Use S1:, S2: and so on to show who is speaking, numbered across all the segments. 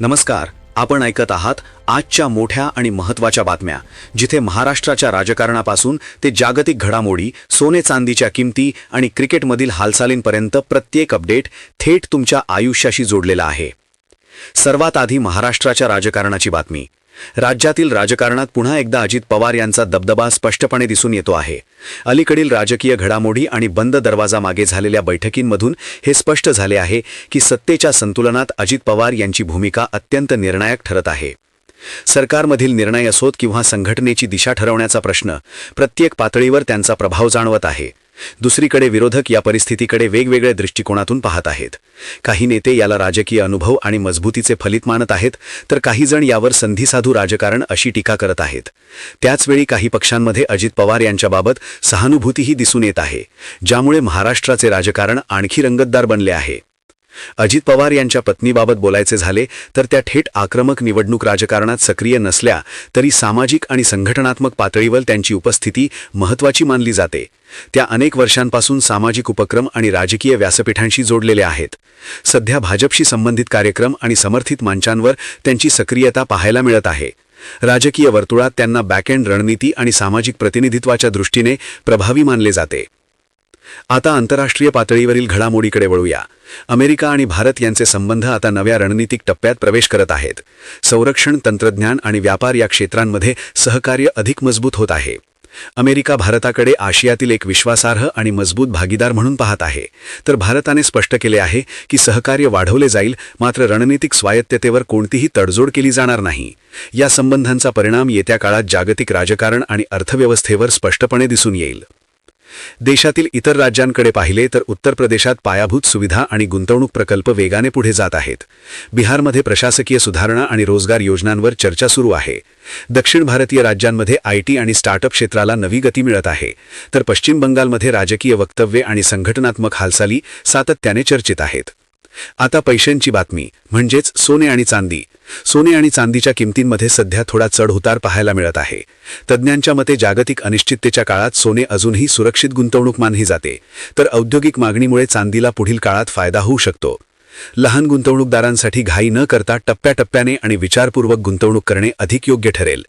S1: नमस्कार आपण ऐकत आहात आजच्या मोठ्या आणि महत्त्वाच्या बातम्या जिथे महाराष्ट्राच्या राजकारणापासून ते जागतिक घडामोडी सोने चांदीच्या किमती आणि क्रिकेटमधील हालचालींपर्यंत प्रत्येक अपडेट थेट तुमच्या आयुष्याशी जोडलेला आहे. सर्वात आधी महाराष्ट्राच्या राजकारणाची बातमी. राज्यातील राजकारणात पुन्हा एकदा अजित पवार यांचा दबदबा स्पष्टपणे दिसून येतो आहे. अलीकडील राजकीय घडामोडी आणि बंद दरवाजा मागे झालेल्या बैठकींमधून हे स्पष्ट झाले आहे की सत्तेच्या संतुलनात अजित पवार यांची भूमिका अत्यंत निर्णायक ठरत आहे. सरकारमधील निर्णय असोत किंवा संघटनेची दिशा ठरवण्याचा प्रश्न प्रत्येक पातळीवर त्यांचा प्रभाव जाणवत आहे. दुसरीकडे विरोधक या परिस्थितीकडे वेगवेगळ्या दृष्टिकोनातून पाहत आहेत. काही नेते याला राजकीय अनुभव आणि मजबूतीचे फलित मानत आहेत तर काही जण यावर संधीसाधू राजकारण अशी टीका करत आहेत. त्याचवेळी काही पक्षांमध्ये अजित पवार यांच्याबाबत सहानुभूतीही दिसून येत आहे ज्यामुळे महाराष्ट्राचे राजकारण आणखी रंगतदार बनले आहे. अजित पवार यांच्या पत्नीबाबत बोलायचे झाले तर त्या थेट आक्रमक निवडणूक राजकारणात सक्रिय नसल्या तरी सामाजिक आणि संघटनात्मक पातळीवर त्यांची उपस्थिती महत्त्वाची मानली जाते. त्या अनेक वर्षांपासून सामाजिक उपक्रम आणि राजकीय व्यासपीठांशी जोडलेल्या आहेत. सध्या भाजपशी संबंधित कार्यक्रम आणि समर्थित मंचांवर त्यांची सक्रियता पाहायला मिळत आहे. राजकीय वर्तुळात त्यांना बॅकएंड रणनीती आणि सामाजिक प्रतिनिधित्वाच्या दृष्टीने प्रभावी मानले जाते. आता आंतरराष्ट्रीय पातळीवरील घडामोडीकडे वळूया. अमेरिका आणि भारत यांचे संबंध आता नव्या रणनीतिक टप्प्यात प्रवेश करत आहेत. संरक्षण तंत्रज्ञान आणि व्यापार या क्षेत्रांमध्ये सहकार्य अधिक मजबूत होत आहे. अमेरिका भारताकडे आशियातील एक विश्वासार्ह आणि मजबूत भागीदार म्हणून पाहत आहे. तर भारताने स्पष्ट केले आहे की सहकार्य वाढवले जाईल मात्र रणनीतिक स्वायत्ततेवर कोणतीही तडजोड केली जाणार नाही. या संबंधांचा परिणाम येत्या काळात जागतिक राजकारण आणि अर्थव्यवस्थेवर स्पष्टपणे दिसून येईल. देशातील इतर राज्यांकडे पाहिले तर उत्तर प्रदेशात पायाभूत सुविधा आणि गुंतवणूक प्रकल्प वेगाने पुढे जात आहेत. बिहारमध्ये प्रशासकीय सुधारणा आणि रोजगार योजनांवर चर्चा सुरू आहे. दक्षिण भारतीय राज्यांमध्ये आयटी आणि स्टार्टअप क्षेत्राला नवी गती मिळत आहे. तर पश्चिम बंगालमध्ये राजकीय वक्तव्ये आणि संघटनात्मक हालचाली सातत्याने चर्चेत आहेत. आता पैशांची बातमी म्हणजेच सोने आणि चांदी. सोने आणि चांदीच्या किमतींमध्ये सध्या थोडा चढउतार पाहायला मिळत आहे. तज्ज्ञांच्या मते जागतिक अनिश्चिततेच्या काळात सोने अजूनही सुरक्षित गुंतवणूक मानली जाते. तर औद्योगिक मागणीमुळे चांदीला पुढील काळात फायदा होऊ शकतो. लहान गुंतवणूकदारांसाठी घाई न करता टप्प्याटप्प्याने आणि विचारपूर्वक गुंतवणूक करणे अधिक योग्य ठरेल.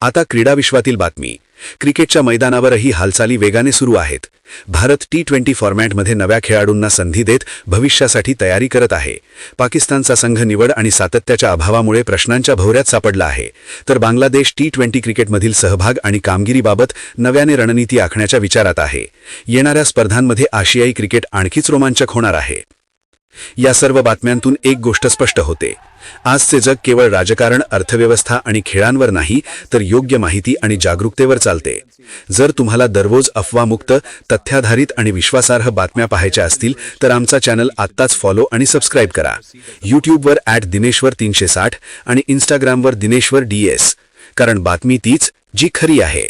S1: आता क्रीडा विश्वातील बातमी. क्रिकेटच्या मैदानावरही हालचाली वेगाने सुरू आहेत. भारत टी ट्वेंटी फॉर्मॅटमध्ये नव्या खेळाडूंना संधी देत भविष्यासाठी तयारी करत आहे. पाकिस्तानचा संघ निवड आणि सातत्याच्या अभावामुळे प्रश्नांच्या भोवऱ्यात सापडला आहे. तर बांगलादेश टी ट्वेंटी क्रिकेटमधील सहभाग आणि कामगिरीबाबत नव्याने रणनीती आखण्याच्या विचारात आहे. येणाऱ्या स्पर्धांमध्ये आशियाई क्रिकेट आणखीच रोमांचक होणार आहे. या सर्व बातम्यांतून एक गोष्ट स्पष्ट होते. आजचे जग केवळ राजकारण अर्थव्यवस्था आणि खेळांवर नाही तर योग्य माहिती आणि जागरूकतेवर चालते. जर तुम्हाला दररोज अफवामुक्त तथ्याधारित आणि विश्वासार्ह बातम्या पाहायच्या असतील तर आमचा चॅनल आत्ताच फॉलो आणि सबस्क्राईब करा. यूट्यूबवर ॲट दिनेश्वर तीनशे साठ आणि इंस्टाग्रामवर दिनेश्वर डी एस. कारण बातमी तीच जी खरी आहे.